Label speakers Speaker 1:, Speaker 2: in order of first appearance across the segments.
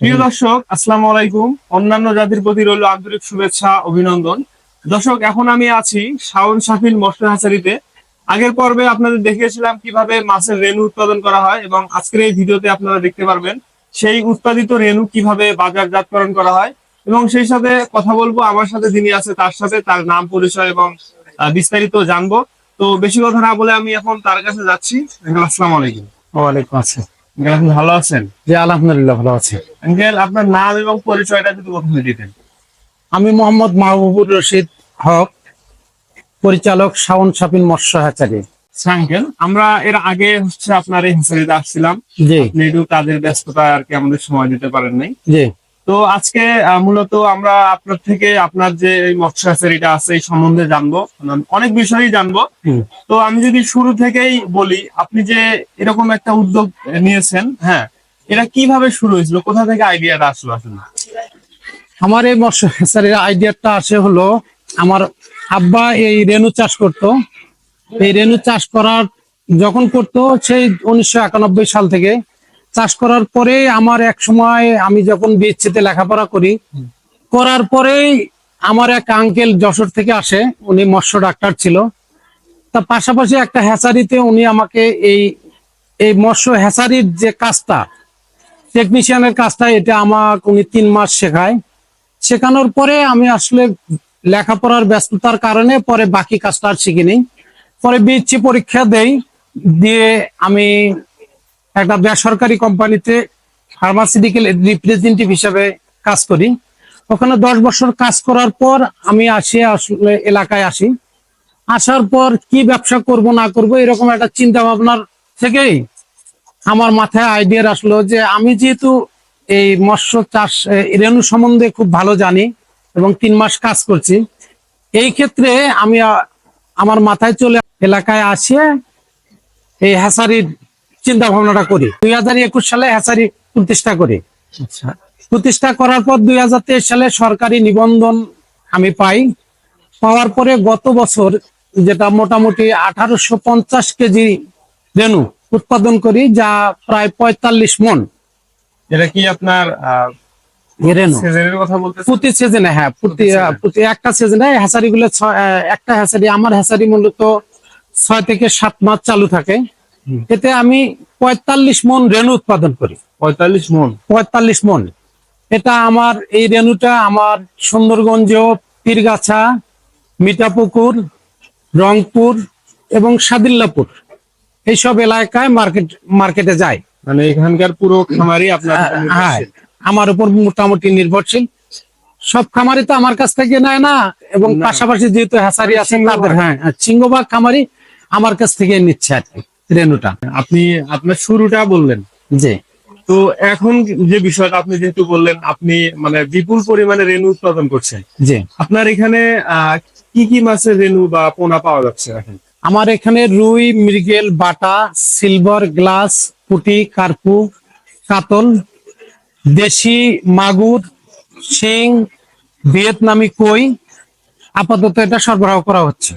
Speaker 1: প্রিয় দর্শক, আসসালামু আলাইকুম। অন্যান্য জাতির প্রতি রইল আন্তরিক শুভেচ্ছা, অভিনন্দন। দর্শক, এখন আমি আছি শাওন শাফিল মৎস্য হাসারিতে। আগের পর্বে আপনাদের দেখিয়েছিলাম কীভাবে মাছের রেণু উৎপাদন করা হয় এবং আজকের এই ভিডিওতে আপনারা দেখতে পারবেন সেই উৎপাদিত রেণু কীভাবে বাজারজাতকরণ করা হয় এবং সেই সাথে কথা বলব আমার সাথে যিনি আছে তার সাথে, তার নাম, পরিচয় এবং বিস্তারিত জানব। তো বেশি কথা না বলে আমি এখন তার কাছে যাচ্ছি। আসসালামু আলাইকুম।
Speaker 2: ওয়ালাইকুম আসসালাম।
Speaker 1: আপনি ভালো আছেন?
Speaker 2: জি আলহামদুলিল্লাহ ভালো আছি।
Speaker 1: আঙ্কেল আপনার নাম এবং পরিচয়টা যদি প্রথমে দিতেন।
Speaker 2: আমি মোহাম্মদ মাহবুবুর রশিদ হক পরিচালক শাওন শাপিন মৎস্য
Speaker 1: আঙ্কেল আমরা এর আগে হচ্ছে আপনার এই হাসারিতে আসছিলাম।
Speaker 2: যে
Speaker 1: আপনি একটু কাজের ব্যস্ততা আর কি আমাদের সময় দিতে পারেন নাই।
Speaker 2: জি।
Speaker 1: তো আজকে মূলত আমরা আপনার থেকে আপনার যে এই মৎস্য হাসারিটা আছে এই সম্বন্ধে জানব। অনেক বিষয়ই জানব। তো আমি যদি শুরু থেকেই বলি আপনি যে এরকম একটা উদ্যোগ নিয়েছেন হ্যাঁ এটা কীভাবে শুরু হয়েছিল? কোথা থেকে আইডিয়াটা আসলো আসলে?
Speaker 2: আমার এই মৎস্য হ্যাচারির আইডিয়াটা আসে হলো আমার আব্বা এই রেনু চাষ করত। এই রেনু চাষ করার যখন করতো সেই উনিশশো একানব্বই সাল থেকে। চাষ করার পরে আমার এক সময় আমি যখন বিএসসিতে লেখাপড়া করি করার পরেই আমার এক আঙ্কেল যশোর থেকে আসে উনি মৎস্য ডাক্তার ছিল। তা পাশাপাশি একটা হ্যাচারিতে উনি আমাকে এই এই মৎস্য হ্যাচারির যে কাজটা টেকনিশিয়ানের কাজটা এটা আমাকে উনি তিন মাস শেখায়। শেখানোর পরে আমি আসলে লেখাপড়ার ব্যস্ততার কারণে পরে বাকি কাজটা আর শিখিনি। পরে বিএসসি পরীক্ষা দেই দিয়ে আমি একটা বেসরকারি কোম্পানিতে ফার্মাসিউটিক্যাল রিপ্রেজেন্টেটিভ হিসেবে কাজ করি। ওখানে দশ বছর কাজ করার পর আমি আসি, আসলে এলাকায় আসি। আসার পর কি ব্যবসা করব, না করব, এরকম একটা চিন্তা ভাবনার থেকেই আমার মাথায় আইডিয়া আসলো যে আমি যেহেতু এই মৎস্য চাষ রেণু সম্বন্ধে খুব ভালো জানি এবং তিন মাস কাজ করছি, এই ক্ষেত্রে আমি, আমার মাথায় চলে এলাকায় আসিয়ে এই হ্যাসারির চিন্তা ভাবনাটা করি। দুই হাজার একুশ সালে হ্যাসারি প্রতিষ্ঠা করি।
Speaker 1: আচ্ছা।
Speaker 2: প্রতিষ্ঠা করার পর দুই হাজার তেইশ সালে সরকারি নিবন্ধন আমি পাই। পাওয়ার পরে গত বছর যেটা মোটামুটি আঠারোশো পঞ্চাশ কেজি রেণু উৎপাদন করি যা প্রায় পঁয়তাল্লিশ মন।
Speaker 1: এটা কি আপনার
Speaker 2: প্রতি সিজনে হ্যাঁ প্রতি। প্রতি একটা সিজনে হ্যাচারি গুলো একটা হ্যাচারি আমার হ্যাচারি মূলত ছয় থেকে সাত মাস চালু থাকে। এতে আমি পঁয়তাল্লিশ মন রেণু উৎপাদন করি।
Speaker 1: পঁয়তাল্লিশ মন?
Speaker 2: পঁয়তাল্লিশ মন। এটা আমার এই রেণুটা আমার সুন্দরগঞ্জ পীরগাছা মিঠাপুকুর রংপুর এবং সাদিল্লাপুর। এইসব এলাকায় মার্কেট মার্কেটে যায়।
Speaker 1: মানে এখানকার পুরো খামারি আপনার
Speaker 2: হ্যাঁ আমার উপর মোটামুটি নির্ভরশীল। সব খামারি তো আমার কাছ থেকে নেয় না এবং পাশাপাশি যেহেতু আছে তাদের হ্যাঁ হ্যাঁ, খামারি আমার কাছ থেকে নিচ্ছে আর কি। রেণুটা।
Speaker 1: আপনি আপনার শুরুটা বললেন।
Speaker 2: জি।
Speaker 1: তো এখন যে বিষয়টা আপনি যেহেতু বললেন আপনি মানে বিপুল পরিমাণে রেণু উৎপাদন করছেন।
Speaker 2: জি।
Speaker 1: আপনার এখানে কি কি মাছের রেণু বা পোনা পাওয়া যাচ্ছে এখন?
Speaker 2: আমার এখানে রুই মৃগেল বাটা সিলভার গ্লাস পুটি কার্পু কাতল দেশি মাগুর শিং ভিয়েতনামি কই। আপাতত এটা সরবরাহ করা হচ্ছে।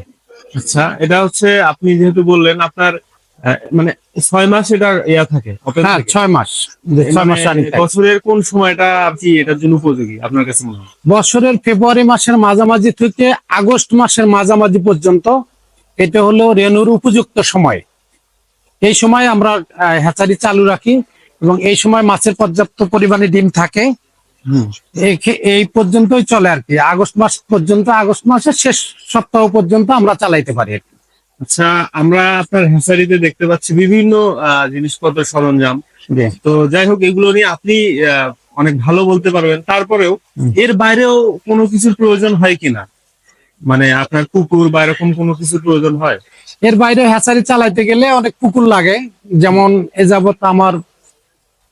Speaker 1: আচ্ছা এটা হচ্ছে আপনি যেহেতু বললেন আপনার মানে ছয় মাস এটা ইয়া থাকে
Speaker 2: হ্যাঁ ছয় মাস। ছয় মাস
Speaker 1: মানে বছরের কোন সময়টা কি এটার জন্য উপযোগী আপনার কাছে মনে হয়?
Speaker 2: বছরের ফেব্রুয়ারি মাসের মাঝামাঝি থেকে আগস্ট মাসের মাঝামাঝি পর্যন্ত এটা হলো রেনুর উপযুক্ত সময়। এই সময় আমরা হ্যাচারি চালু রাখি এবং এই সময় মাছের পর্যাপ্ত পরিমাণে ডিম থাকে। এই এই পর্যন্তই চলে আর কি। আগস্ট মাস পর্যন্ত আগস্ট মাসের শেষ সপ্তাহ পর্যন্ত আমরা চালাইতে পারি আর কি।
Speaker 1: আচ্ছা আমরা আপনার হ্যাসারিতে দেখতে পাচ্ছি বিভিন্ন জিনিসপত্র সরঞ্জাম। তো যাই হোক এগুলো নিয়ে আপনি অনেক ভালো বলতে পারবেন। তারপরেও এর বাইরেও কোনো কিছুর প্রয়োজন হয় কিনা মানে আপনার কুকুর বা এরকম কোনো কিছুর প্রয়োজন হয়?
Speaker 2: এর বাইরে হ্যাচারি চালাইতে গেলে অনেক পুকুর লাগে। যেমন এ যাবত আমার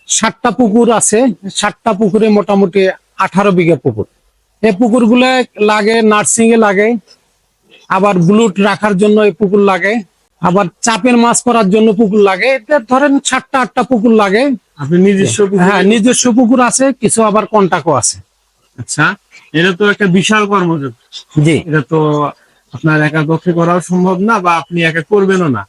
Speaker 2: ষাটটা পুকুর আছে। ষাটটা পুকুরে মোটামুটি আঠারো বিঘা পুকুর। এই পুকুরগুলো লাগে নার্সিং এ লাগে। আবার ব্লুট রাখার জন্য এই পুকুর লাগে আবার চাপের মাছ করার জন্য পুকুর লাগে এতে ধরেন সাতটা আটটা পুকুর লাগে।
Speaker 1: আপনি নিজস্ব
Speaker 2: হ্যাঁ নিজস্ব পুকুর আছে কিছু আবার কন্টাকও আছে।
Speaker 1: আচ্ছা এটা তো একটা বিশাল কর্মযোগ।
Speaker 2: জি।
Speaker 1: এটা তো আপনার একা পক্ষে করাও সম্ভব না বা আপনি একা করবেনও না।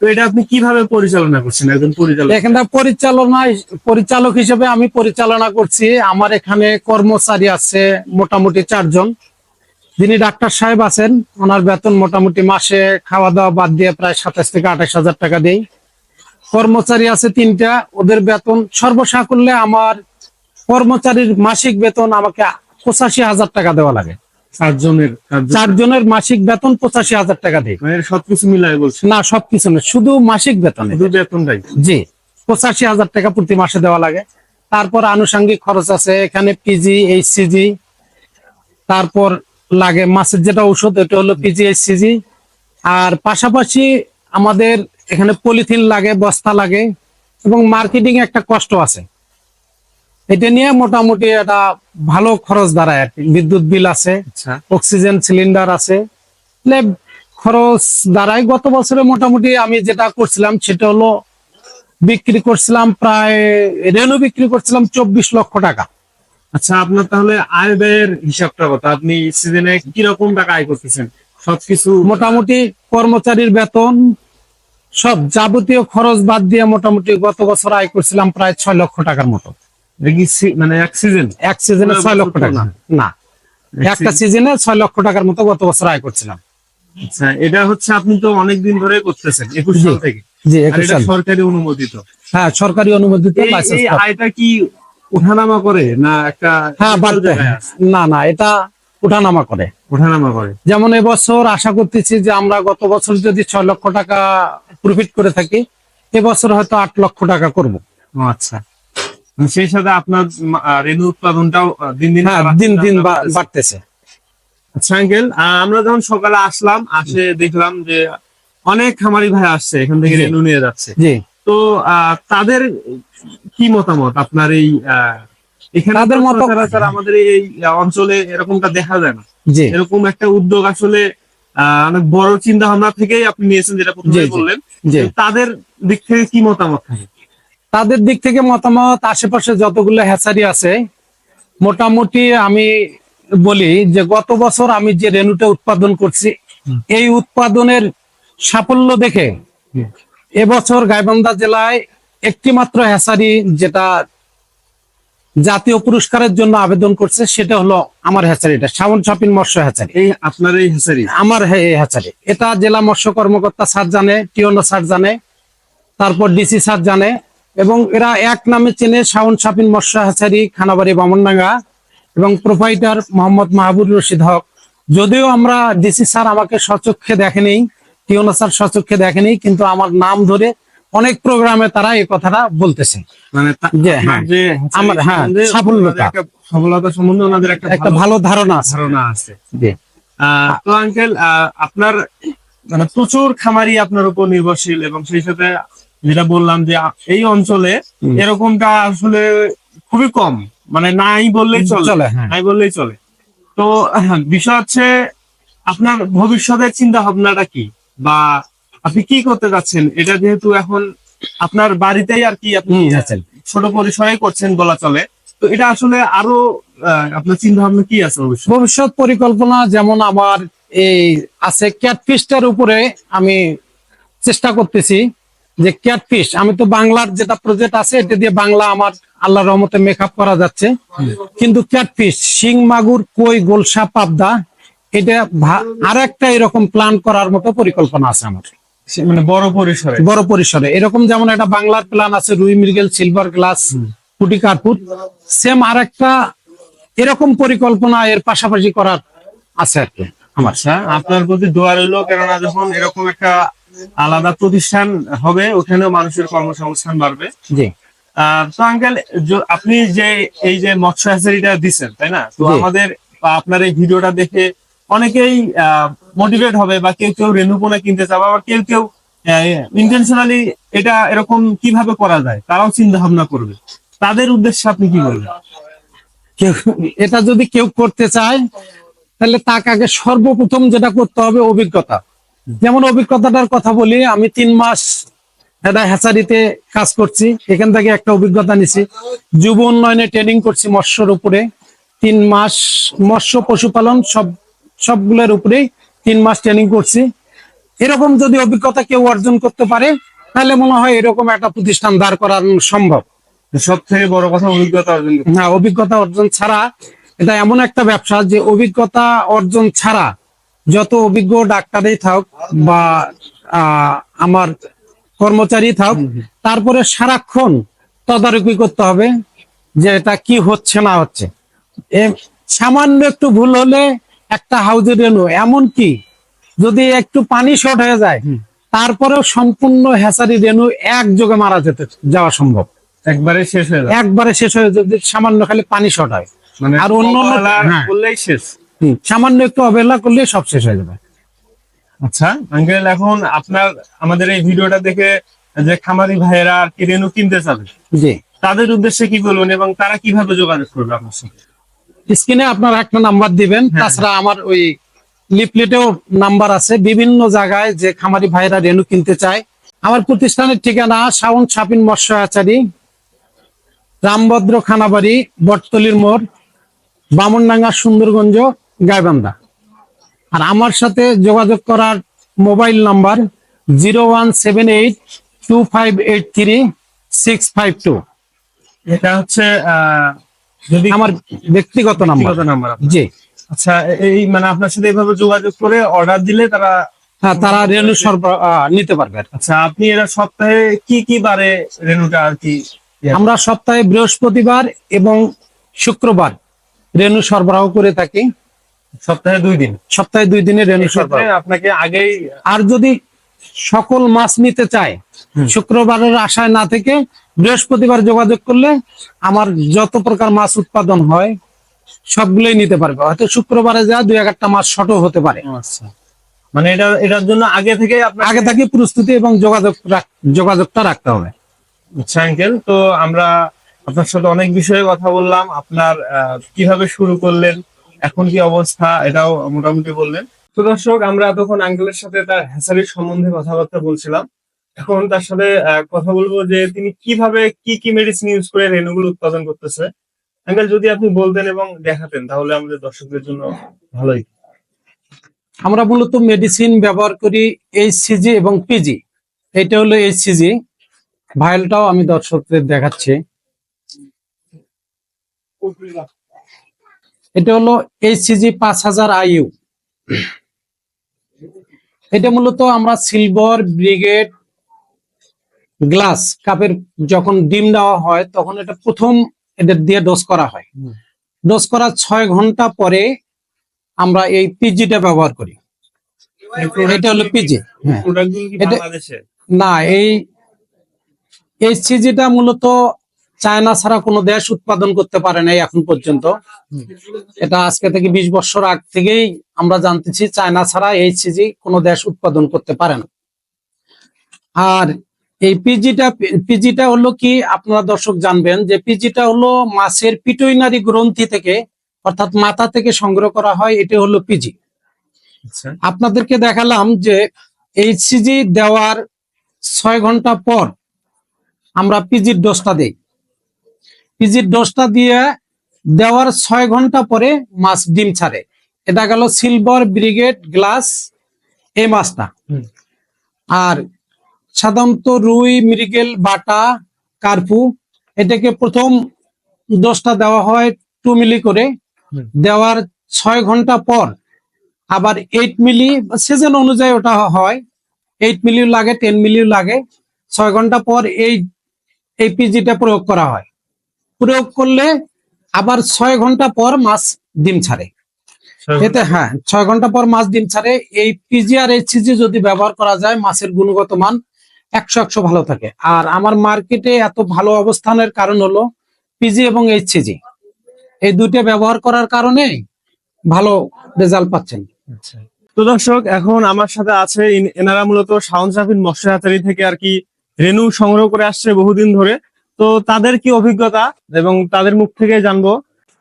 Speaker 1: তো এটা আপনি কীভাবে পরিচালনা করছেন একজন পরিচালক?
Speaker 2: এখানটা পরিচালনা পরিচালক হিসেবে আমি পরিচালনা করছি। আমার এখানে কর্মচারী আছে মোটামুটি চারজন। যিনি ডাক্তার সাহেব আছেন ওনার বেতন মোটামুটি মাসে খাওয়া দাওয়া বাদ দিয়ে প্রায় সাতাশ থেকে আঠাশ হাজার টাকা দেই। কর্মচারী আছে তিনটা ওদের বেতন সর্বসাকুল্যে আমার কর্মচারীর মাসিক বেতন আমাকে পঁচাশি হাজার টাকা দেওয়া লাগে।
Speaker 1: চারজনের
Speaker 2: চারজনের মাসিক বেতন পঁচাশি হাজার টাকা দেই।
Speaker 1: মানে সবকিছু মিলাই বলছেন?
Speaker 2: না সবকিছু না শুধু মাসিক বেতনে।
Speaker 1: বেতনটাই?
Speaker 2: জি পঁচাশি হাজার টাকা প্রতি মাসে দেওয়া লাগে। তারপর আনুষঙ্গিক খরচ আছে এখানে পিজি এইচসিজি তারপর লাগে। মাছের যেটা ঔষধ এটা হলো পিজি এইচসিজি আর পাশাপাশি আমাদের এখানে পলিথিন লাগে বস্তা লাগে এবং মার্কেটিং একটা কষ্ট আছে। এটা নিয়ে মোটামুটি একটা ভালো খরচ দাঁড়ায় আর কি। বিদ্যুৎ বিল আছে
Speaker 1: আচ্ছা।
Speaker 2: অক্সিজেন সিলিন্ডার আছে। খরচ দাঁড়ায়। গত বছরে মোটামুটি আমি যেটা করছিলাম সেটা হলো বিক্রি করছিলাম প্রায় রেনু বিক্রি করছিলাম চব্বিশ লক্ষ টাকা।
Speaker 1: আচ্ছা আপনার তাহলে আয় ব্যয়ের হিসাবটা কত? আপনি সিজনে কীরকম টাকা আয় করতেছেন? সবকিছু
Speaker 2: মোটামুটি কর্মচারীর বেতন সব যাবতীয় খরচ বাদ দিয়ে মোটামুটি গত বছর আয় করছিলাম প্রায় ছয় লক্ষ টাকার মতো।
Speaker 1: মানে এক সিজন
Speaker 2: এক সিজনে ছয় লক্ষ টাকা।
Speaker 1: না।
Speaker 2: একটা সিজনে ছয় লক্ষ টাকার মতো গত বছর আয় করছিলাম।
Speaker 1: আচ্ছা এটা হচ্ছে আপনি তো অনেকদিন ধরে করতেছেন একুশ সাল থেকে।
Speaker 2: জি
Speaker 1: সরকারি অনুমোদিত।
Speaker 2: হ্যাঁ সরকারি অনুমোদিত
Speaker 1: আয়টা কি ওঠানামা করে না একটা
Speaker 2: হ্যাঁ বাড়তে না না এটা উঠানামা করে।
Speaker 1: ওঠানামা করে।
Speaker 2: যেমন এবছর আশা করতেছি যে আমরা গত বছর যদি ছয় লক্ষ টাকা প্রফিট করে থাকি এবছর হয়তো আট লক্ষ টাকা করব।
Speaker 1: ও আচ্ছা। সেই সাথে আপনার রেণু উৎপাদনটাও দিন দিন
Speaker 2: হ্যাঁ দিন দিন
Speaker 1: বাড়তেছে।
Speaker 2: বাড়তেছে।
Speaker 1: আচ্ছা আঙ্কেল আমরা যখন সকালে আসলাম আসে দেখলাম যে অনেক খামারি ভাই আসছে এখান থেকে। রেণু নিয়ে যাচ্ছে।
Speaker 2: জি।
Speaker 1: তো আহ, তাদের কি মতামত? আপনার এই এখানে
Speaker 2: তাদের মত-
Speaker 1: আমাদের এই অঞ্চলে এরকমটা দেখা যায় না। এরকম একটা উদ্যোগ আসলে অনেক বড় চিন্তা ভাবনা থেকেই আপনি নিয়েছেন যেটা প্রথমে। বললেন। তাদের দিক থেকে কি মতামত? থাকে
Speaker 2: তাদের দিক থেকে মতামত আশেপাশে যতগুলো হ্যাচারি আছে মোটামুটি আমি বলি যে গত বছর আমি যে রেনুটা উৎপাদন করছি এই উৎপাদনের সাফল্য দেখে। এবছর গাইবান্ধা জেলায় একটি মাত্র হ্যাচারি যেটা জাতীয় পুরস্কারের জন্য আবেদন করছে সেটা হলো আমার হ্যাচারিটা শ্রাবণ শপিং মৎস্য হ্যাচারি
Speaker 1: এই আপনার এই হেসারি
Speaker 2: আমার হ্যাচারি এটা জেলা মৎস্য কর্মকর্তা স্যার জানে টিওনো স্যার জানে তারপর ডিসি স্যার জানে এবং এরা এক নামে চেনে শাওন শাপিন মৎস্য হ্যাচারি খানাবাড়ি বামনডাঙ্গা এবং প্রোপাইটার মোহাম্মদ মাহবুব রশিদ হক। যদিও আমরা ডিসি স্যার আমাকে সচক্ষে দেখেনি স্যার সচক্ষে দেখেনি কিন্তু আমার নাম ধরে অনেক প্রোগ্রামে তারা এই কথাটা বলতেছে।
Speaker 1: মানে
Speaker 2: যে, হ্যাঁ, আমার- হ্যাঁ, সাফল্যতা।
Speaker 1: সফলতা সম্বন্ধে ওনাদের একটা
Speaker 2: একটা
Speaker 1: ভালো
Speaker 2: ধারণা
Speaker 1: ধারণা আছে।
Speaker 2: জি।
Speaker 1: আহ, তো আঙ্কেল আপনার মানে প্রচুর খামারি আপনার উপর নির্ভরশীল এবং সেই সাথে যেটা বললাম যে এই অঞ্চলে এরকমটা আসলে খুবই কম। মানে নাই বললেই চলে।
Speaker 2: চলে হ্যাঁ।
Speaker 1: নাই বললেই চলে। তো বিষয় হচ্ছে আপনার ভবিষ্যতের চিন্তা ভাবনাটা কি? বা আপনি কি করতে যাচ্ছেন? এটা যেহেতু এখন আপনার বাড়িতেই আর কি আপনি
Speaker 2: হ্যাচারি।
Speaker 1: ছোট পরিসরে করছেন বলা চলে। তো এটা আসলে আরও আপনার চিন্তা ভাবনা কি আছে ভবিষ্যৎ
Speaker 2: ভবিষ্যৎ পরিকল্পনা যেমন আমার এই আছে ক্যাটফিশটার উপরে আমি চেষ্টা করতেছি যে ক্যাটফিশ আমি তো বাংলার যেটা প্রজেক্ট আছে এটা দিয়ে বাংলা আমার আল্লাহ রহমতে মেকআপ করা যাচ্ছে। কিন্তু ক্যাটফিশ শিং মাগুর কই গোলসা পাবদা এটা আর একটা এরকম প্ল্যান করার মতো পরিকল্পনা আছে আমার।
Speaker 1: মানে বড় পরিসরে?
Speaker 2: বড় পরিসরে। এরকম যেমন একটা বাংলার প্ল্যান আছে রুই মৃগেল সিলভার গ্লাস কুটি কার্পুট সেম আর একটা এরকম পরিকল্পনা এর পাশাপাশি করার আছে আর কি আমার।
Speaker 1: আচ্ছা আপনার প্রতি দোয়া রইল কেননা যখন এরকম একটা আলাদা প্রতিষ্ঠান হবে ওখানেও মানুষের কর্মসংস্থান বাড়বে।
Speaker 2: জি।
Speaker 1: তো আঙ্কেল আপনি যে এই যে মৎস্য হ্যাচারিটা দিচ্ছেন তাই না? তো আমাদের আপনার এই ভিডিওটা দেখে অনেকেই মোটিভেট হবে বা কেউ কেউ রেণুপোনা কিনতে চাবে আবার কেউ কেউ ইন্টেনশনালি এটা এরকম কীভাবে করা যায়, তারাও চিন্তা ভাবনা করবে। তাদের উদ্দেশ্যে আপনি কি বলবেন?
Speaker 2: এটা যদি কেউ করতে চায়, তাহলে তাকে আগে সর্বপ্রথম যেটা করতে হবে অভিজ্ঞতা। যেমন অভিজ্ঞতাটার কথা বলি, আমি তিন মাস এটা হ্যাচারিতে কাজ করছি, এখান থেকে একটা অভিজ্ঞতা নিছি। যুব উন্নয়নে ট্রেনিং করছি মৎস্যর উপরে। তিন মাস মৎস্য, পশুপালন, সব সবগুলোর উপরেই তিন মাস ট্রেনিং করছি। এরকম যদি অভিজ্ঞতা কেউ অর্জন করতে পারে তাহলে মনে হয় এরকম একটা প্রতিষ্ঠান দাঁড় করানো সম্ভব।
Speaker 1: সব থেকে বড় কথা অভিজ্ঞতা অর্জন।
Speaker 2: না অভিজ্ঞতা অর্জন ছাড়া এটা এমন একটা ব্যবসা যে অভিজ্ঞতা অর্জন ছাড়া যত অভিজ্ঞ ডাক্তারই থাক বা আহ, আমার কর্মচারী থাক তারপরে সারাক্ষণ তদারকি করতে হবে যে এটা কি হচ্ছে না হচ্ছে। সামান্য একটু ভুল হলে একটা হাউজে রেনু এমন কি? যদি একটু পানি শর্ট হয়ে যায় তারপরেও সম্পূর্ণ হ্যাচারি রেনু একযোগে মারা যেতে যাওয়া সম্ভব।
Speaker 1: একবারে শেষ হয়ে যায়
Speaker 2: একবারে শেষ হয়ে যদি সামান্য খালি পানি শর্ট হয়।
Speaker 1: মানে
Speaker 2: আর অন্য হ্যাঁ।
Speaker 1: করলেই শেষ।
Speaker 2: সামান্য একটু অবহেলা করলে সব শেষ হয়ে যাবে।
Speaker 1: আচ্ছা আঙ্কেল এখন আপনার আমাদের এই ভিডিওটা দেখে যে খামারি ভাইয়েরা আর কি রেনু কিনতে চাবে
Speaker 2: জি।
Speaker 1: তাদের উদ্দেশ্যে কি বলবেন এবং তারা কীভাবে যোগাযোগ করবে আপনার সাথে?
Speaker 2: স্ক্রিনে আপনার একটা নাম্বার দিবেন
Speaker 1: হ্যাঁ।
Speaker 2: তাছাড়া আমার ওই লিফলেটেও নাম্বার আছে। বিভিন্ন জায়গায় যে খামারি ভাইরা রেনু কিনতে চায়। আমার প্রতিষ্ঠানের ঠিকানা শাওন ছাপিন মৎস্য আচারি রামভদ্র খানাবাড়ি বটতলির মোড় বামনডাঙ্গা সুন্দরগঞ্জ গাইবান্ধা। আর আমার সাথে যোগাযোগ করার mobile number zero one seven eight two five eight three six five two.
Speaker 1: এটা হচ্ছে আহ, যদি
Speaker 2: আমার ব্যক্তিগত নাম্বার।
Speaker 1: নাম্বার
Speaker 2: জি।
Speaker 1: আচ্ছা এই মানে আপনার সাথে এইভাবে যোগাযোগ করে অর্ডার দিলে তারা
Speaker 2: হ্যাঁ তারা রেনু সরবরাহ নিতে পারবে।
Speaker 1: আচ্ছা আপনি এরা সপ্তাহে কি কি বারে রেনুটা আর কি
Speaker 2: আমরা সপ্তাহে বৃহস্পতিবার এবং শুক্রবার রেনু সরবরাহ করে থাকি।
Speaker 1: সপ্তাহে দুই দিন।
Speaker 2: সপ্তাহে দুই দিনে রেনু সরবরাহ।
Speaker 1: আপনাকে আগেই
Speaker 2: আর যদি সকল মাছ নিতে চায় শুক্রবারের আশায় না থেকে বৃহস্পতিবার যোগাযোগ করলে আমার যত প্রকার মাছ উৎপাদন হয় সবগুলোই নিতে পারবে। হয়তো শুক্রবারে যা দুই একটা মাছ শর্টও হতে পারে।
Speaker 1: আচ্ছা। মানে এটা এটার জন্য আগে থেকে
Speaker 2: আগে থেকে প্রস্তুতি এবং যোগাযোগ যোগাযোগটা রাখতে হবে।
Speaker 1: আচ্ছা আঙ্কেল তো আমরা আপনার সাথে অনেক বিষয়ে কথা বললাম। আপনার আহ, কীভাবে শুরু করলেন? এখন কি অবস্থা? এটাও মোটামুটি বললেন। তো দর্শক আমরা এতক্ষণ আঙ্কেলের সাথে তার হ্যাসারির সম্বন্ধে কথাবার্তা বলছিলাম। এখন তার সাথে কথা বলব যে তিনি কীভাবে কি কি মেডিসিন ইউজ করে রেণুগুলো উৎপাদন করতেছে। যদি আপনি বলতেন এবং দেখাতেন, তাহলে আমাদের দর্শকদের জন্য ভালোই।
Speaker 2: আমরা মূলত মেডিসিন ব্যবহার করি এইচসিজি এবং পিজি এটা হলো এইচসিজি ভাইলটাও আমি দর্শকদের দেখাচ্ছি। এটা হলো এইচসিজি পাঁচ হাজার আইউ এটা মূলত আমরা সিলভার ব্রিগেড গ্লাস কাপের যখন ডিম দেওয়া হয় তখন এটা প্রথম এদের দিয়ে ডোজ করা হয়। ডোজ করার ছয় ঘণ্টা পরে আমরা এই পিজিটা ব্যবহার করি। এটা হলো পিজি। হ্যাঁ। না এই এই সিজিটা মূলত চায়না ছাড়া কোনো দেশ উৎপাদন করতে পারে নাই এখন পর্যন্ত। এটা আজকে থেকে বিশ বছর আগ থেকেই আমরা জানতেছি চায়না ছাড়া এই সিজি কোনো দেশ উৎপাদন করতে পারে না। আর এই পিজিটা পিজিটা হলো কি আপনারা দর্শক জানবেন যে পিজিটা হলো মাছের পিটুইনারি গ্রন্থি থেকে অর্থাৎ মাথা থেকে সংগ্রহ করা হয় এটা হলো পিজি
Speaker 1: আচ্ছা।
Speaker 2: আপনাদেরকে দেখালাম যে এইচসিজি দেওয়ার ছয় ঘণ্টা পর আমরা পিজির ডোজটা দেই। পিজির ডোজটা দিয়ে দেওয়ার ছয় ঘণ্টা পরে মাছ ডিম ছাড়ে। এটা গেল সিলভার ব্রিগেড গ্লাস এই মাছটা। আর সাধারণত রুই মৃগেল বাটা কার্পু এটাকে প্রথম দশটা দেওয়া হয় টু মিলি করে। দেওয়ার ছয় ঘণ্টা পর আবার এইট মিলি সিজন অনুযায়ী ওটা হয়। এইট মিলিও লাগে টেন মিলিও লাগে। ছয় ঘণ্টা পর এই এই পিজিটা প্রয়োগ করা হয়। প্রয়োগ করলে আবার ছয় ঘণ্টা পর মাছ ডিম ছাড়ে। এতে হ্যাঁ ছয় ঘণ্টা পর মাছ ডিম ছাড়ে। এই পিজি আর এইচসিজি যদি ব্যবহার করা যায় মাছের গুণগত মান একশো একশো ভালো থাকে। আর আমার মার্কেটে এত ভালো অবস্থানের কারণ হলো পিজি এবং এইচসিজি এই দুটো ব্যবহার করার কারণে ভালো রেজাল্ট পাচ্ছেন।
Speaker 1: আচ্ছা। তো দর্শক এখন আমার সাথে আছে এনারা মূলত শাওন সাফিন থেকে আর কি রেনু সংগ্রহ করে আসছে বহুদিন ধরে। তো তাদের কি অভিজ্ঞতা এবং তাদের মুখ থেকে জানব।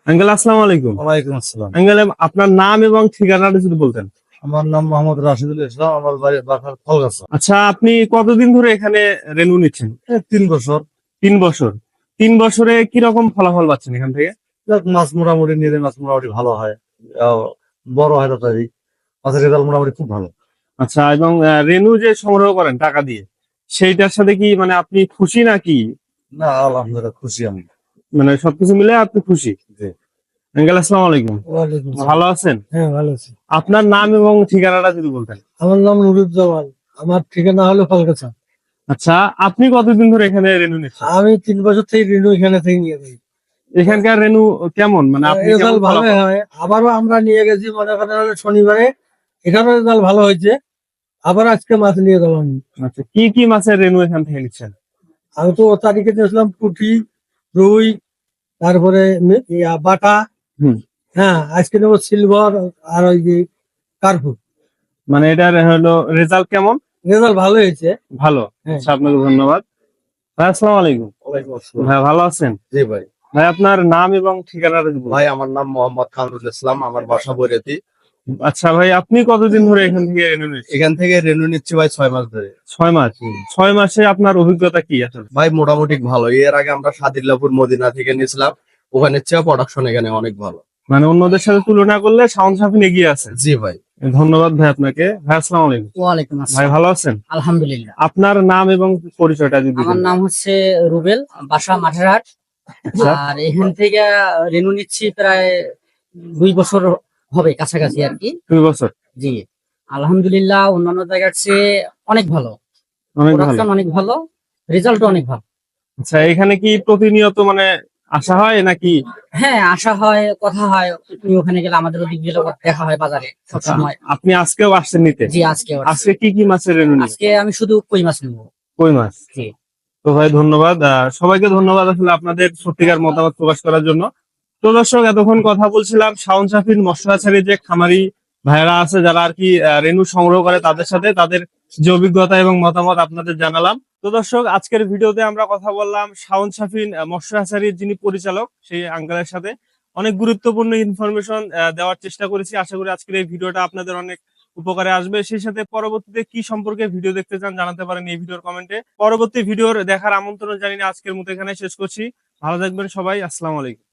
Speaker 1: আঙ্কেল আসসালামু আলাইকুম।
Speaker 3: ওয়ালাইকুম আসসালাম।
Speaker 1: আঙ্কেল আপনার নাম এবং ঠিকানাটা যদি বলতেন।
Speaker 3: আমার নাম মোহাম্মদ রাশিদুল ইসলাম আমার বাড়ি বাসার ফলগাছা
Speaker 1: আচ্ছা আপনি কতদিন ধরে এখানে রেনু নিচ্ছেন?
Speaker 3: তিন বছর।
Speaker 1: তিন বছর। তিন বছরে কি রকম ফলাফল পাচ্ছেন এখান থেকে?
Speaker 3: মাছ মোটামুটি নিলে মাছ মোটামুটি ভালো হয়। বড় হয় তাড়াতাড়ি মাছের রেজাল্ট মোটামুটি খুব ভালো।
Speaker 1: আচ্ছা এবং রেনু যে সংগ্রহ করেন টাকা দিয়ে সেইটার সাথে কি মানে আপনি খুশি নাকি?
Speaker 3: না আলহামদুলিল্লাহ খুশি আমি।
Speaker 1: মানে সবকিছু মিলে আপনি খুশি। আঙ্কেল আসসালামু আলাইকুম।
Speaker 4: ওয়ালাইকুম
Speaker 1: ভালো আছেন?
Speaker 4: হ্যাঁ ভালো আছি।
Speaker 1: আপনার নাম এবং ঠিকানাটা যদি বলতেন।
Speaker 4: আমার নাম আমার ঠিকানা হলো
Speaker 1: আচ্ছা আপনি কতদিন ধরে এখানে রেনু নিচ্ছেন?
Speaker 4: আমি তিন বছর থেকে রেনু এখানে থেকে নিয়ে যাই।
Speaker 1: এখানকার রেনু কেমন? মানে আপনি
Speaker 4: রেজাল্ট ভালো হয়। আবারও আমরা নিয়ে গেছি মনে করেন শনিবারে। এখানে রেজাল্ট ভালো হয়েছে। আবার আজকে মাছ নিয়ে গেলাম। আমি।
Speaker 1: আচ্ছা কি কি মাছের রেনু এখান থেকে নিচ্ছেন?
Speaker 4: আমি তো ও তারিখে নিয়েছিলাম পুঁটি রুই তারপরে বাটা। হ্যাঁ আজকে নেব সিলভার আর ওই যে কার্পু
Speaker 1: মানে এটার হলো রেজাল্ট কেমন?
Speaker 4: রেজাল্ট ভালো হয়েছে।
Speaker 1: ভালো।
Speaker 4: হ্যাঁ।
Speaker 1: আচ্ছা আপনাকে ধন্যবাদ। ভাই আসসালামু আলাইকুম। ভাই ভালো আছেন?
Speaker 3: জি ভাই।
Speaker 1: ভাই আপনার নাম এবং ঠিকানাটা বলতেন।
Speaker 3: ভাই আমার নাম মোহাম্মদ কামরুল ইসলাম আমার বাসা বৈরাতি।
Speaker 1: আচ্ছা ভাই আপনি কতদিন ধরে এখান থেকে রেনু নিচ্ছেন?
Speaker 3: এখান থেকে রেনু নিচ্ছি ভাই ছয় মাস ধরে।
Speaker 1: ছয় মাস। ছয় মাসে আপনার অভিজ্ঞতা কি আসলে?
Speaker 3: ভাই মোটামুটি ভালো এর আগে আমরা সাদিল্লাপুর মদিনা থেকে নিয়েছিলাম। ওখানে চেয়ে প্রোডাকশন এখানে অনেক ভালো।
Speaker 1: মানে অন্যদের সাথে তুলনা করলে সাউন্ড সাফিন এগিয়ে আছে।
Speaker 3: জি ভাই।
Speaker 1: ধন্যবাদ ভাই আপনাকে। ভাই আসসালাম আলাইকুম।
Speaker 5: ওয়ালাইকুম
Speaker 1: ভাই
Speaker 5: আসসালাম।
Speaker 1: ভালো আছেন?
Speaker 5: আলহামদুলিল্লাহ।
Speaker 1: আপনার নাম এবং পরিচয়টা যদি
Speaker 5: আমার নাম হচ্ছে রুবেল বাসা মাঠেরহাট।
Speaker 1: আচ্ছা।
Speaker 5: আর এখান থেকে রেনু নিচ্ছি প্রায় দুই বছর হবে কাছাকাছি আর কি।
Speaker 1: দুই বছর।
Speaker 5: জি। আলহামদুলিল্লাহ অন্যান্য জায়গার চেয়ে অনেক ভালো।
Speaker 1: অনেক ভালো।
Speaker 5: অনেক ভালো রেজাল্ট অনেক ভালো।
Speaker 1: আচ্ছা এখানে কি প্রতিনিয়ত মানে আসা হয় নাকি?
Speaker 5: হ্যাঁ আশা হয় কথা হয়। তুমি ওখানে গেলে আমাদের ওদিক দেখা হয় বাজারে সবসময়।
Speaker 1: আপনি আজকেও আসছেন নিতে?
Speaker 5: জি আজকে
Speaker 1: আজকে কি কি মাছের রেনু
Speaker 5: আজকে আমি শুধু কই মাছ নেব।
Speaker 1: কই মাছ?
Speaker 5: জি।
Speaker 1: তো ভাই ধন্যবাদ। সবাইকে ধন্যবাদ আসলে আপনাদের সত্যিকার মতামত প্রকাশ করার জন্য। তো দর্শক এতক্ষণ কথা বলছিলাম শাওন শাফির মশলাছাড়ি যে খামারি ভাইরা আছে যারা আর কি রেনু সংগ্রহ করে তাদের সাথে তাদের যে অভিজ্ঞতা এবং মতামত আপনাদের জানালাম। তো দর্শক, আজকের ভিডিওতে আমরা কথা বললাম শাওন শাফিন মৎস্য হাসারির যিনি পরিচালক, সেই আঙ্কালের সাথে। অনেক গুরুত্বপূর্ণ ইনফরমেশন দেওয়ার চেষ্টা করেছি। আশা করি আজকের এই ভিডিওটা আপনাদের অনেক উপকারে আসবে। সেই সাথে পরবর্তীতে কি সম্পর্কে ভিডিও দেখতে চান জানাতে পারেন এই ভিডিওর কমেন্টে পরবর্তী ভিডিওর দেখার আমন্ত্রণ জানিয়ে আজকের মতো এখানে শেষ করছি। ভালো থাকবেন সবাই। আসসালামু আলাইকুম।